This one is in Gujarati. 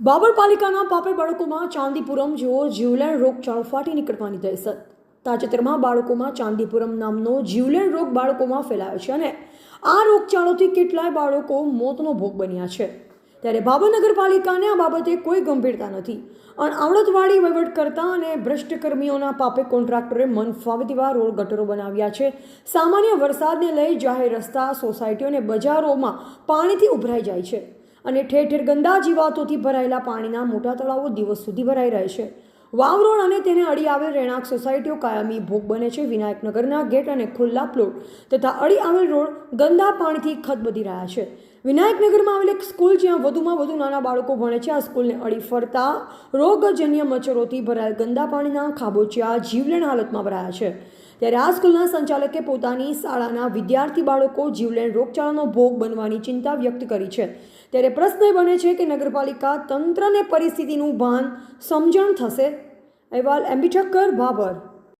બાબર પાલિકાના પાપડ બાળકોમાં ચાંદીપુરમ જેવો જીવલેણ રોગચાળો ફાટી નીકળવાની દહેશત. તાજેતરમાં બાળકોમાં ચાંદીપુરમ નામનો જીવલેણ રોગ બાળકોમાં ફેલાયો છે અને આ રોગચાળોથી કેટલાય બાળકો મોતનો ભોગ બન્યા છે. ત્યારે બાબર નગરપાલિકાને આ બાબતે કોઈ ગંભીરતા નથી. અને આવડતવાળી વહીવટ કરતા અને ભ્રષ્ટ કર્મીઓના પાપે કોન્ટ્રાક્ટરે મન ફાવે તેવા રોડ ગટરો બનાવ્યા છે. સામાન્ય વરસાદને લઈ જાહેર રસ્તા, સોસાયટીઓ અને બજારોમાં પાણીથી ઉભરાઈ જાય છે. અને ઠેર ઠેર ગંદા જીવાતોથી ભરાયેલા પાણીના મોટા તળાવો દિવસ સુધી ભરાઈ રહે છે. વાવરોણ અને તેને અડી આવેલ રહેણાંક સોસાયટીઓ કાયમી ભોગ બને છે. વિનાયકનગરના ગેટ અને ખુલ્લા પ્લોટ તથા અડી આવેલ રોડ ગંદા પાણીથી ખતબદી રહ્યા છે. વિનાયકનગરમાં આવેલ એક સ્કૂલ જ્યાં વધુમાં વધુ નાના બાળકો ભણે છે. આ સ્કૂલને અડી ફરતા રોગજન્ય મચ્છરોથી ભરાયેલ ગંદા પાણીના ખાબોચિયા જીવલેણ હાલતમાં ભરાયા છે. ત્યારે આ સ્કૂલના સંચાલકે પોતાની શાળાના વિદ્યાર્થી બાળકો જીવલેણ રોગચાળાનો ભોગ બનવાની ચિંતા વ્યક્ત કરી છે. ત્યારે પ્રશ્ન એ બને છે કે નગરપાલિકા તંત્રને પરિસ્થિતિનું ભાન સમજણ થશે? અહેવાલ એમ્બી ઠક્કર, ભાભર.